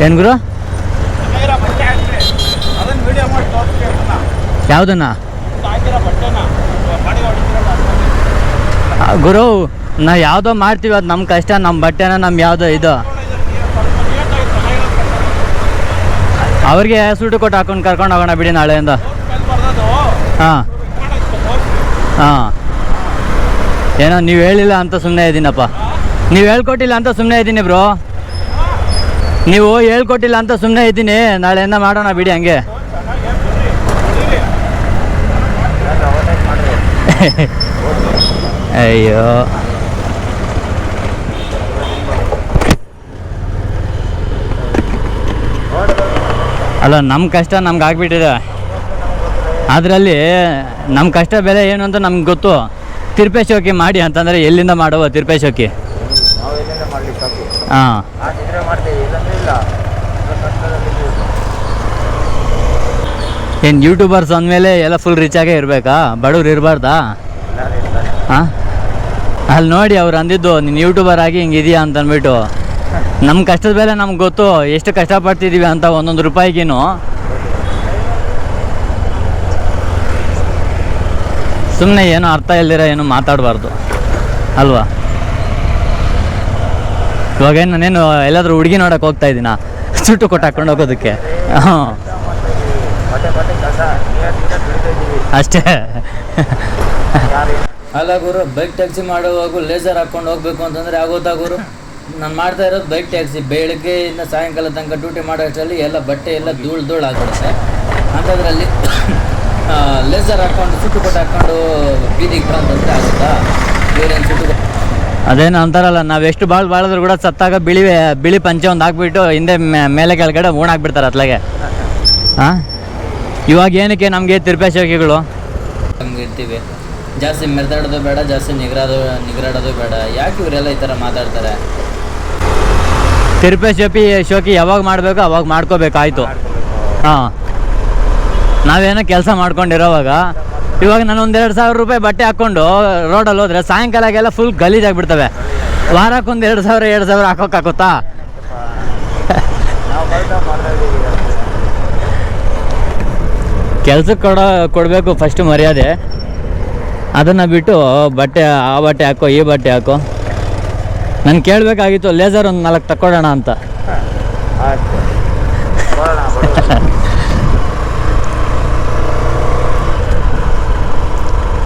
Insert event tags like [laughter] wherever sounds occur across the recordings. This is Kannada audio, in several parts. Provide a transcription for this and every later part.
ಏನು ಗುರು? ಯಾವುದನ್ನ? ಗುರು, ನಾ ಯಾವುದೋ ಮಾಡ್ತೀವಿ ಅದು ನಮ್ಮ ಕಷ್ಟ ನಮ್ಮ ಬಟ್ಟೆನ ನಮ್ಮ ಯಾವುದೋ ಇದು. ಅವ್ರಿಗೆ ಸೂಟು ಕೊಟ್ಟು ಹಾಕೊಂಡು ಕರ್ಕೊಂಡು ಹೋಗೋಣ ಬಿಡಿ ನಾಳೆಯಿಂದ. ಹಾಂ. ಹಾಂ. ಏನೋ ನೀವು ಹೇಳಿಲ್ಲ ಅಂತ ಸುಮ್ಮನೆ ಇದ್ದೀನಪ್ಪ ನೀವು ಹೇಳ್ಕೊಟ್ಟಿಲ್ಲ ಅಂತ ಸುಮ್ಮನೆ ಇದ್ದೀನಿ ಬ್ರೋ. ನೀವು ಹೇಳ್ಕೊಟ್ಟಿಲ್ಲ ಅಂತ ಸುಮ್ಮನೆ ಇದ್ದೀನಿ. ನಾಳೆಯಿಂದ ಮಾಡೋಣ ಬಿಡಿ ಹಂಗೆ. ಅಯ್ಯೋ. ಅಲ್ಲ ನಮ್ಮ ಕಷ್ಟ ನಮ್ಗೆ ಆಗಿಬಿಟ್ಟಿದೆ. ಅದರಲ್ಲಿ ನಮ್ಮ ಕಷ್ಟ ಬೆಲೆ ಏನು ಅಂತ ನಮ್ಗೆ ಗೊತ್ತು. ತಿರುಪೆ ಶೋಕಿ ಮಾಡಿ ಅಂತಂದರೆ ಎಲ್ಲಿಂದ ಮಾಡುವ ತಿರುಪೆ ಶೋಕಿ ನಾವು ಎಲ್ಲಿಂದ ಮಾಡ್ಲಿಕ್ಕೆ ಸಾಕು ಹಾಂ. ಆಗಿದ್ರೆ ಮಾಡ್ತೇವೆ ಇಲ್ಲಂದ್ರೆ ಇಲ್ಲ. ಏನು ಯೂಟ್ಯೂಬರ್ಸ್ ಅಂದಮೇಲೆ ಎಲ್ಲ ಫುಲ್ ರಿಚ್ ಆಗೇ ಇರಬೇಕಾ? ಬಡವ್ರು ಇರಬಾರ್ದಾ? ಹಾಂ? ಅಲ್ಲಿ ನೋಡಿ ಅವ್ರು ಅಂದಿದ್ದು ನೀನು ಯೂಟ್ಯೂಬರ್ ಆಗಿ ಹಿಂಗಿದೆಯಾ ಅಂತ ಅಂದ್ಬಿಟ್ಟು. ನಮ್ಮ ಕಷ್ಟದ ಮೇಲೆ ನಮ್ಗೆ ಗೊತ್ತು ಎಷ್ಟು ಕಷ್ಟಪಡ್ತಿದ್ದೀವಿ ಅಂತ ಒಂದೊಂದು ರೂಪಾಯಿಗೇನು. ಸುಮ್ಮನೆ ಏನು ಅರ್ಥ ಇಲ್ದಿರ ಏನು ಮಾತಾಡಬಾರ್ದು. ಅಲ್ವಾ? ಇವಾಗ ಏನು ನಾನೇನು ಎಲ್ಲಾದರೂ ಹುಡುಗಿ ನೋಡಕ್ಕೆ ಹೋಗ್ತಾ ಇದ್ದೀನಾ ಸುಟ್ಟು ಕೊಟ್ಟು ಹಾಕೊಂಡು ಹೋಗೋದಕ್ಕೆ. ಅಷ್ಟೇ. ಅಲ್ಲ ಗುರು ಬೈಕ್ ಟ್ಯಾಕ್ಸಿ ಮಾಡುವಾಗ ಲೇಸರ್ ಹಾಕೊಂಡು ಹೋಗ್ಬೇಕು ಅಂತಂದ್ರೆ ಆಗೋತಾ ಗುರು? ನಾನು ಮಾಡ್ತಾ ಇರೋದು ಬೈಕ್ ಟ್ಯಾಕ್ಸಿ ಬೆಳಗ್ಗೆಯಿಂದ ಸಾಯಂಕಾಲ ತನಕ ಡ್ಯೂಟಿ ಮಾಡೋ ಅಷ್ಟರಲ್ಲಿ ಎಲ್ಲ ಬಟ್ಟೆ ಎಲ್ಲ ಧೂಳು ಧೂಳು ಆಗ್ಬಿಡುತ್ತೆ ಅಂಥದ್ರಲ್ಲಿ ಲೇಸರ್ ಹಾಕೊಂಡು ಸುಟ್ಟು ಕೊಟ್ಟು ಹಾಕೊಂಡು ಬೀದಿಗೆ ಬಂತಂದ್ರೆ ಆಗುತ್ತಾ? ಬೇರೆ ಸುಟ್ಟು ಅದೇನು ಅಂತಾರಲ್ಲ ನಾವು ಎಷ್ಟು ಬಾಳ್ ಬಾಳಿದ್ರು ಕೂಡ ಸತ್ತಾಗ ಬಿಳಿ ಬಿಳಿ ಪಂಚೆ ಒಂದು ಹಾಕ್ಬಿಟ್ಟು ಹಿಂದೆ ಮೇಲೆ ಕೆಳಗಡೆ ಊಣ ಹಾಕ್ಬಿಡ್ತಾರೆ ಅತ್ಲಾಗೆ. ಹಾಂ ಇವಾಗ ಏನಕ್ಕೆ ನಮಗೆ ತಿರುಪೆ ಶೋಕಿಗಳು? ಹಂಗೆ ಇರ್ತೀವಿ. ಜಾಸ್ತಿ ಮೆರೆದಾಡೋದು ಬೇಡ ಜಾಸ್ತಿ ನಿಗರಾಡೋ ನಿಗರಾಡೋದು ಬೇಡ. ಯಾಕೆ ಇವರೆಲ್ಲ ಈ ಥರ ಮಾತಾಡ್ತಾರೆ? ತಿರುಪೆ ಶೋಪಿ ಶೋಕಿ ಯಾವಾಗ ಮಾಡಬೇಕು ಅವಾಗ ಮಾಡ್ಕೋಬೇಕಾಯ್ತು. ಹಾಂ. ನಾವೇನೋ ಕೆಲಸ ಮಾಡ್ಕೊಂಡಿರೋವಾಗ ಇವಾಗ ನಾನು ಒಂದೆರಡು ಸಾವಿರ ರೂಪಾಯಿ ಬಟ್ಟೆ ಹಾಕ್ಕೊಂಡು ರೋಡಲ್ಲಿ ಹೋದ್ರೆ ಸಾಯಂಕಾಲಗೆಲ್ಲ ಫುಲ್ ಗಲೀಜಾಗ್ಬಿಡ್ತವೆ ವಾರಕ್ಕೊಂದು ಎರಡು ಸಾವಿರ ಎರಡು ಸಾವಿರ ಹಾಕೋಕ್ಕಾಗುತ್ತಾ ಕೆಲ್ಸಕ್ಕೆ ಕೊಡೋ, ಕೊಡಬೇಕು ಫಸ್ಟ್ ಮರ್ಯಾದೆ. ಅದನ್ನು ಬಿಟ್ಟು ಬಟ್ಟೆ, ಆ ಬಟ್ಟೆ ಹಾಕೋ, ಈ ಬಟ್ಟೆ ಹಾಕೋ. ನಾನು ಕೇಳಬೇಕಾಗಿತ್ತು ಲೇಸರ್ ಒಂದು ನಾಲ್ಕು ತಕ್ಕೊಡೋಣ ಅಂತ.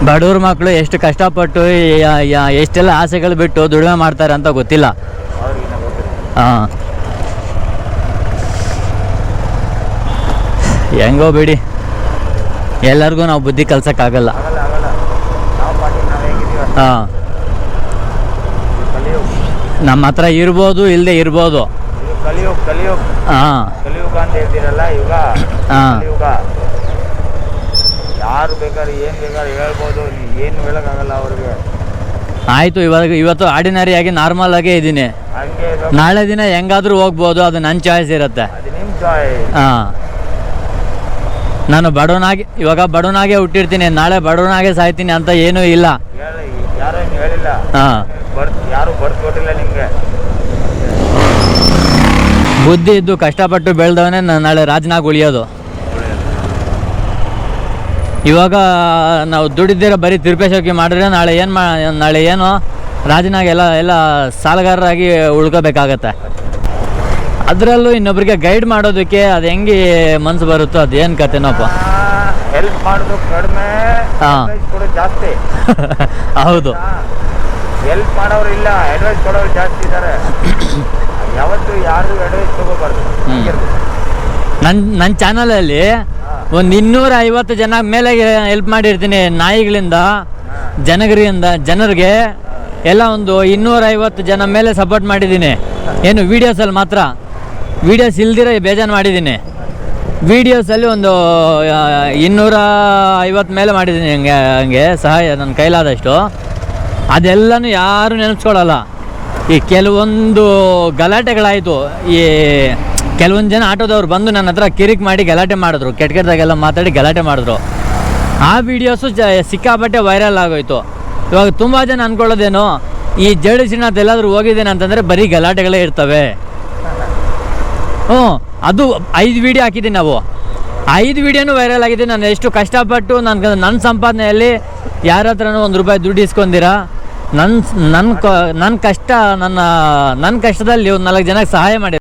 ಬಡವ್ರ ಮಕ್ಕಳು ಎಷ್ಟು ಕಷ್ಟಪಟ್ಟು ಎಷ್ಟೆಲ್ಲ ಆಸೆಗಳು ಬಿಟ್ಟು ದುಡಿಮೆ ಮಾಡ್ತಾರೆ ಅಂತ ಗೊತ್ತಿಲ್ಲ. ಹಾಂ ಹೆಂಗೋ ಬಿಡಿ. ಎಲ್ಲರಿಗೂ ನಾವು ಬುದ್ಧಿ ಕಲ್ಸೋಕ್ಕಾಗಲ್ಲ. ಹಾಂ ನಮ್ಮ ಹತ್ರ ಇರ್ಬೋದು ಇಲ್ಲದೆ ಇರ್ಬೋದು. ಹಾಂ ಹಾ. ಯಾರು ಬೇಕಾದ್ರೆ ಏನು ಬೇಕಾದ್ರೆ ಹೇಳ್ಬೋದು. ಏನು ಹೇಳೋಕ್ಕಾಗಲ್ಲ ಅವ್ರಿಗೆ. ಆಯಿತು ಇವಾಗ ಇವತ್ತು ಆರ್ಡಿನರಿ ಆಗಿ ನಾರ್ಮಲ್ ಆಗೇ ಇದ್ದೀನಿ. ಹಂಗೆ ಇದು ನಾಳೆ ದಿನ ಹೆಂಗಾದ್ರೂ ಹೋಗ್ಬೋದು ಅದು ನನ್ನ ಚಾಯ್ಸ್ ಇರುತ್ತೆ. ಅದು ನಿಮ್ಮ ಚಾಯ್ಸ್ ಹಾಂ. ನಾನು ಬಡವನಾಗಿ ಇವಾಗ ಬಡವನಾಗೆ ಹುಟ್ಟಿರ್ತೀನಿ ನಾಳೆ ಬಡವನಾಗೆ ಸಾಯ್ತೀನಿ ಅಂತ ಏನೂ ಇಲ್ಲ. ಹೇಳಿ ಯಾರು ಏನು ಹೇಳಿಲ್ಲ. ಹಾಂ. ಬರ್ ಯಾರು ಬರ್ಕೊಟ್ಟಿಲ್ಲ ನಿಮಗೆ. ಬುದ್ಧಿ ಇದ್ದು ಕಷ್ಟಪಟ್ಟು ಬೆಳೆದವನೇ ನಾಳೆ ರಾಜನಾಗಿ ಉಳಿಯೋದು. ಇವಾಗ ನಾವು ದುಡಿದಿರೋ ಬರೀ ತಿರುಪೇಶೋಕಿ ಮಾಡಿದ್ರೆ ನಾಳೆ ಏನು ಮಾ ನಾಳೆ ಏನು ರಾಜನಾಗ ಎಲ್ಲ ಎಲ್ಲ ಸಾಲಗಾರರಾಗಿ ಉಳ್ಕೋಬೇಕಾಗತ್ತೆ. ಅದರಲ್ಲೂ ಇನ್ನೊಬ್ರಿಗೆ ಗೈಡ್ ಮಾಡೋದಕ್ಕೆ ಅದು ಹೆಂಗೆ ಮನಸ್ಸು ಬರುತ್ತೋ ಅದೇನು ಕತೆನೋಪ್ಪ. ಹೆಲ್ಪ್ ಮಾಡೋದು ಕಡಿಮೆ ಹಾಂ. ಜಾಸ್ತಿ. [laughs] ಹೌದು. ಹೆಲ್ಪ್ ಮಾಡೋರು ಇಲ್ಲ ಅಡ್ವೈಸ್ ಕೊಡೋರು ಜಾಸ್ತಿ ಇದ್ದಾರೆ [coughs] ಯಾವತ್ತು ಯಾರು ಅಡ್ವೈಸ್ ತಗೋಬಾರ್ದು. ನನ್ನ ನನ್ನ ಚಾನಲಲ್ಲಿ ಒಂದು ಇನ್ನೂರ ಐವತ್ತು ಜನ ಮೇಲೆ ಹೆಲ್ಪ್ ಮಾಡಿರ್ತೀನಿ ನಾಯಿಗಳಿಂದ ಜನಗರಿಂದ ಜನರಿಗೆ. ಎಲ್ಲ ಒಂದು ಇನ್ನೂರ ಐವತ್ತು ಜನ ಮೇಲೆ ಸಪೋರ್ಟ್ ಮಾಡಿದ್ದೀನಿ. ಏನು ವೀಡಿಯೋಸಲ್ಲಿ ಮಾತ್ರ? ವೀಡಿಯೋಸ್ ಇಲ್ದಿರ ಬೇಜಾನು ಮಾಡಿದ್ದೀನಿ. ವೀಡಿಯೋಸಲ್ಲಿ ಒಂದು ಇನ್ನೂರ ಐವತ್ತು ಮೇಲೆ ಮಾಡಿದ್ದೀನಿ ಹಂಗೆ ಹಂಗೆ ಸಹಾಯ ನನ್ನ ಕೈಲಾದಷ್ಟು. ಅದೆಲ್ಲನೂ ಯಾರು ನೆನೆಸ್ಕೊಳ್ಳಲ್ಲ ಈ ಕೆಲವೊಂದು ಗಲಾಟೆಗಳಾಯಿತು. ಈ ಕೆಲವೊಂದು ಜನ ಆಟೋದವ್ರು ಬಂದು ನನ್ನ ಹತ್ರ ಕಿರಿಕ್ ಮಾಡಿ ಗಲಾಟೆ ಮಾಡಿದ್ರು. ಕೆಟ್ಟ ಕೆಟ್ಟದಾಗೆಲ್ಲ ಮಾತಾಡಿ ಗಲಾಟೆ ಮಾಡಿದ್ರು. ಆ ವಿಡಿಯೋಸು ಜ ಸಿಕ್ಕಾಪಟ್ಟೆ ವೈರಲ್ ಆಗೋಯ್ತು. ಇವಾಗ ತುಂಬ ಜನ ಅಂದ್ಕೊಳ್ಳೋದೇನು ಈ ಜಡಿ ಎಲ್ಲಾದರೂ ಹೋಗಿದ್ದೇನೆ ಅಂತಂದರೆ ಬರೀ ಗಲಾಟೆಗಳೇ ಇರ್ತವೆ. ಹ್ಞೂ, ಅದು ಐದು ವಿಡಿಯೋ ಹಾಕಿದ್ದೀನಿ ನಾವು. ಐದು ವಿಡಿಯೋನು ವೈರಲ್ ಆಗಿದೆ. ನಾನು ಎಷ್ಟು ಕಷ್ಟಪಟ್ಟು ನನ್ನ ನನ್ನ ಸಂಪಾದನೆಯಲ್ಲಿ ಯಾರ ಹತ್ರನೂ ಒಂದು ರೂಪಾಯಿ ದುಡ್ಡು ಇಸ್ಕೊಂಡಿರಾ? ನನ್ನ ನನ್ನ ನನ್ನ ಕಷ್ಟ, ನನ್ನ ನನ್ನ ಕಷ್ಟದಲ್ಲಿ ಒಂದು ನಾಲ್ಕು ಜನಕ್ಕೆ ಸಹಾಯ ಮಾಡಿ